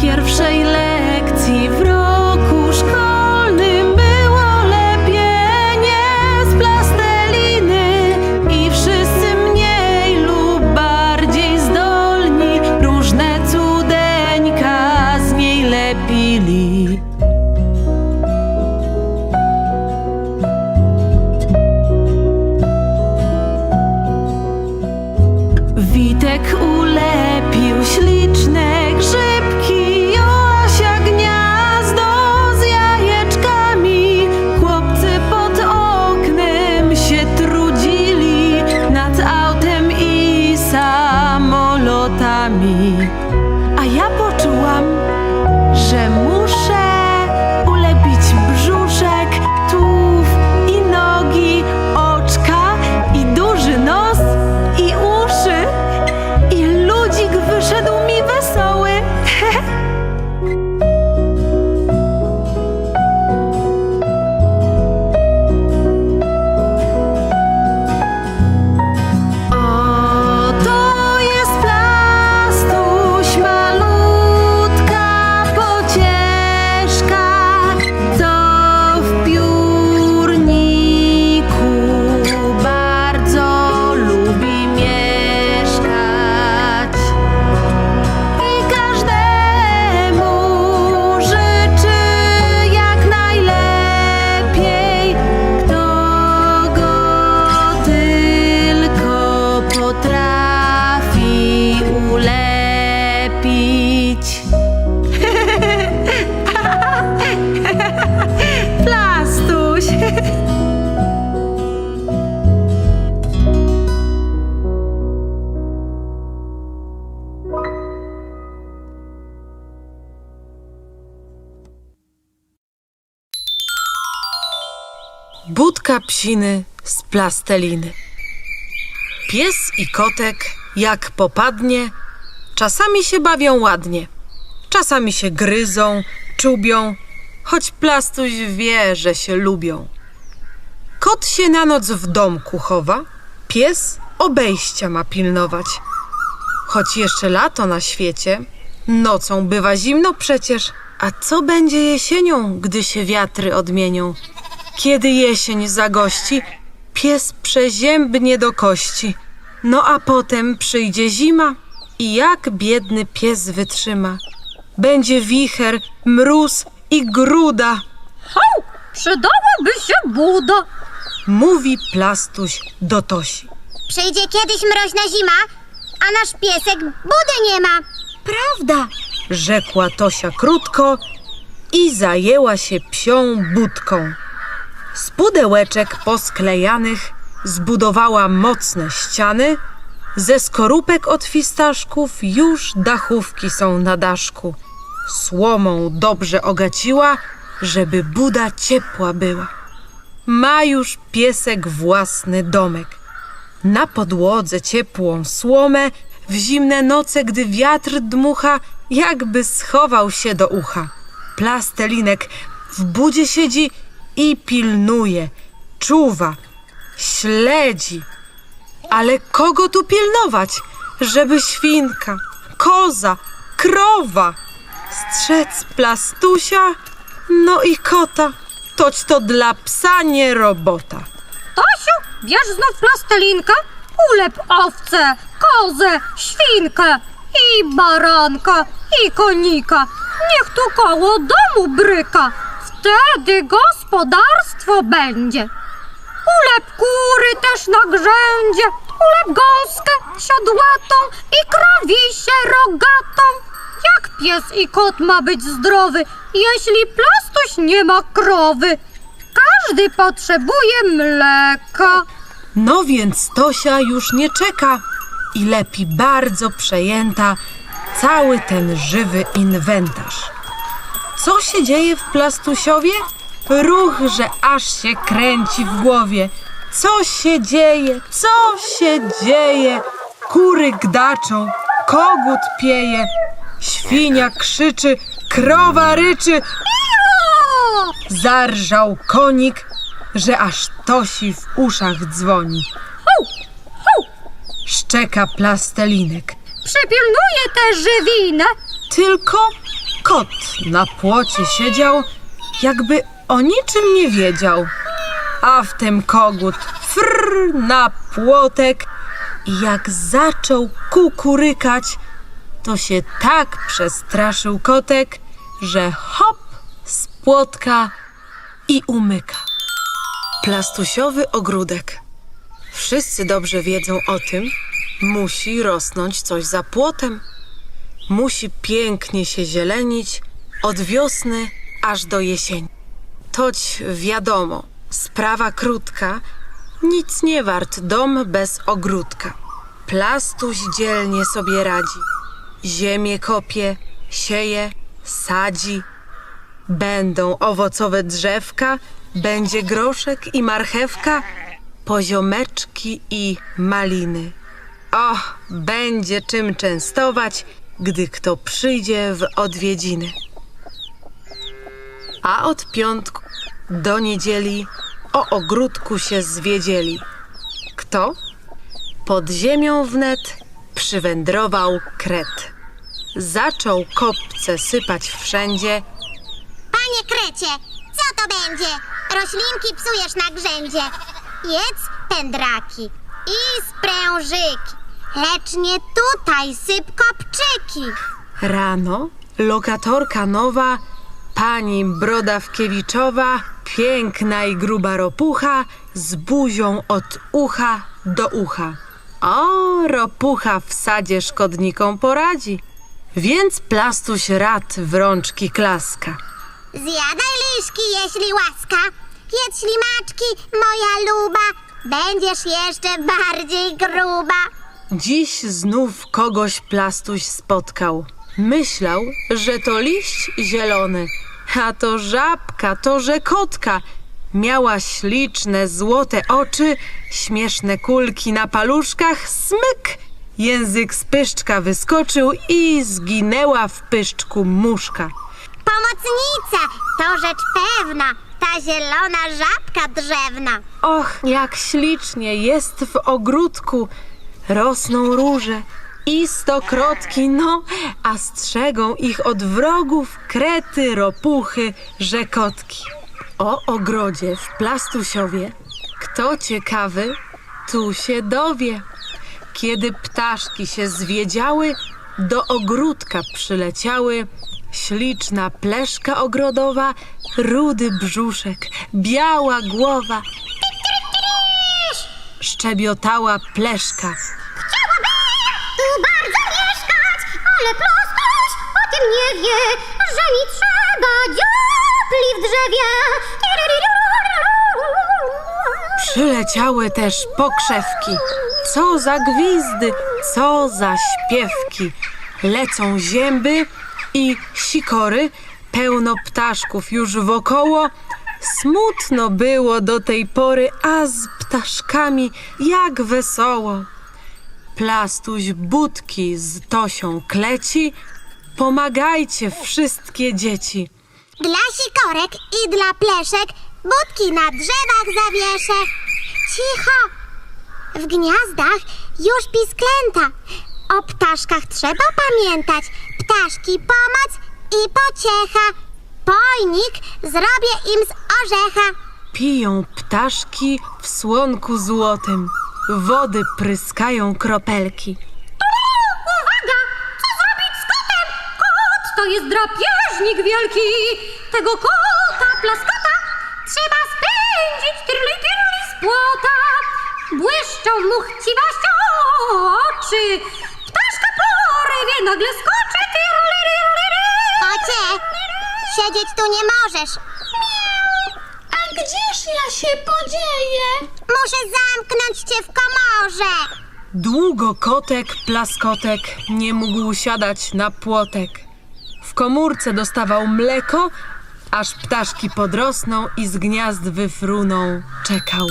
pierwszej lekcji w roku szkolnym było lepienie z plasteliny i wszyscy mniej lub bardziej zdolni różne cudeńka z niej lepili. Witek ulepił ślin. Budka psiny z plasteliny. Pies i kotek, jak popadnie, czasami się bawią ładnie, czasami się gryzą, czubią, choć plastuś wie, że się lubią. Kot się na noc w domku chowa, pies obejścia ma pilnować. Choć jeszcze lato na świecie, nocą bywa zimno przecież. A co będzie jesienią, gdy się wiatry odmienią? Kiedy jesień zagości, pies przeziębnie do kości. No a potem przyjdzie zima i jak biedny pies wytrzyma? Będzie wicher, mróz i gruda, Hał, przydałaby się buda. mówi plastuś do Tosi. Przyjdzie kiedyś mroźna zima, a nasz piesek budy nie ma. Prawda. Rzekła Tosia krótko i zajęła się psią budką. Z pudełeczek posklejanych zbudowała mocne ściany. Ze skorupek od fistaszków już dachówki są na daszku. Słomą dobrze ogaciła, żeby buda ciepła była. Ma już piesek własny domek. Na podłodze ciepłą słomę, w zimne noce, gdy wiatr dmucha, jakby schował się do ucha. Plastel'inek w budzie siedzi i pilnuje, czuwa, śledzi. Ale kogo tu pilnować, żeby świnka, koza, krowa strzec plastusia, no i kota, toć to dla psa nie robota. Tosiu, bierz znów plastelinkę, ulep owcę, kozę, świnkę i baranka i konika. Niech tu koło domu bryka, wtedy gospodarstwo będzie. Ulep kury też na grzędzie, ulep gąskę siodłatą i krowisie rogatą. Jak pies i kot ma być zdrowy, jeśli plastuś nie ma krowy? Każdy potrzebuje mleka. No więc Tosia już nie czeka i lepi bardzo przejęta cały ten żywy inwentarz. Co się dzieje w Plastusiowie? Ruch, że aż się kręci w głowie. Co się dzieje? Co się dzieje? Kury gdaczą, kogut pieje, świnia krzyczy, krowa ryczy! Zarżał konik, że aż Tosi w uszach dzwoni. Szczeka plastel'inek. przypilnuję tę żywinę. Tylko kot na płocie siedział, jakby o niczym nie wiedział. A wtem kogut frr na płotek i jak zaczął kukurykać, to się tak przestraszył kotek, że hop z płotka i umyka. Plastusiowy ogródek. Wszyscy dobrze wiedzą o tym, musi rosnąć coś za płotem. Musi pięknie się zielenić od wiosny aż do jesieni. Toć wiadomo, sprawa krótka, nic nie wart dom bez ogródka. Plastuś dzielnie sobie radzi. Ziemię kopie, sieje, sadzi. Będą owocowe drzewka, będzie groszek i marchewka, poziomeczki i maliny. O, będzie czym częstować, gdy kto przyjdzie w odwiedziny. A od piątku do niedzieli o ogródku się zwiedzieli. Kto? Pod ziemią wnet przywędrował kret. Zaczął kopce sypać wszędzie, Panie Krecie, co to będzie? Roślinki psujesz na grzędzie. Jedz pędraki i sprężyki, lecz nie tutaj syp kopczyki. Rano lokatorka nowa, pani Brodawkiewiczowa, piękna i gruba ropucha, z buzią od ucha do ucha. O, ropucha w sadzie szkodnikom poradzi, więc plastuś rad w rączki klaska. Zjadaj liszki, jeśli łaska. Jedz ślimaczki, moja luba. Będziesz jeszcze bardziej gruba. Dziś znów kogoś plastuś spotkał. Myślał, że to liść zielony, a to żabka, to rzekotka. Miała śliczne, złote oczy, śmieszne kulki na paluszkach, smyk. Język z pyszczka wyskoczył i zginęła w pyszczku muszka. Pomocnica, to rzecz pewna. Ta zielona żabka drzewna. Och, jak ślicznie jest w ogródku. Rosną róże i stokrotki, no, a strzegą ich od wrogów krety, ropuchy, rzekotki. O ogrodzie w Plastusiowie, kto ciekawy, tu się dowie. Kiedy ptaszki się zwiedziały, do ogródka przyleciały śliczna pleszka ogrodowa, rudy brzuszek, biała głowa. Szczebiotała pleszka. Tu bardzo mieszkać, ale prostoś o tym nie wie, że mi trzeba dziupli w drzewie. Przyleciały też pokrzewki. Co za gwizdy, co za śpiewki. Lecą zięby i sikory, pełno ptaszków już wokoło. Smutno było do tej pory, a z ptaszkami jak wesoło. Plastuś budki z Tosią kleci, pomagajcie wszystkie dzieci. Dla sikorek i dla pleszek budki na drzewach zawieszę. Cicho! W gniazdach już pisklęta. O ptaszkach trzeba pamiętać. Ptaszki pomoc i pociecha. Pojnik zrobię im z orzecha. Piją ptaszki w słonku złotym, wody pryskają kropelki. Uwaga! Co zrobić z kotem? Kot to jest drapieżnik wielki. Tego kota plaskota trzeba spędzić tyrli tyrli z płota. Błyszczą mu chciwością oczy. Ptaszka porywie nagle skoczy. Tyrli, tyrli, tyrli. Kocie, siedzieć tu nie możesz. A gdzież ja się podzieję? Muszę zamknąć cię w komorze. Długo kotek, plaskotek nie mógł siadać na płotek. W komórce dostawał mleko, aż ptaszki podrosną i z gniazd wyfruną. Czekał.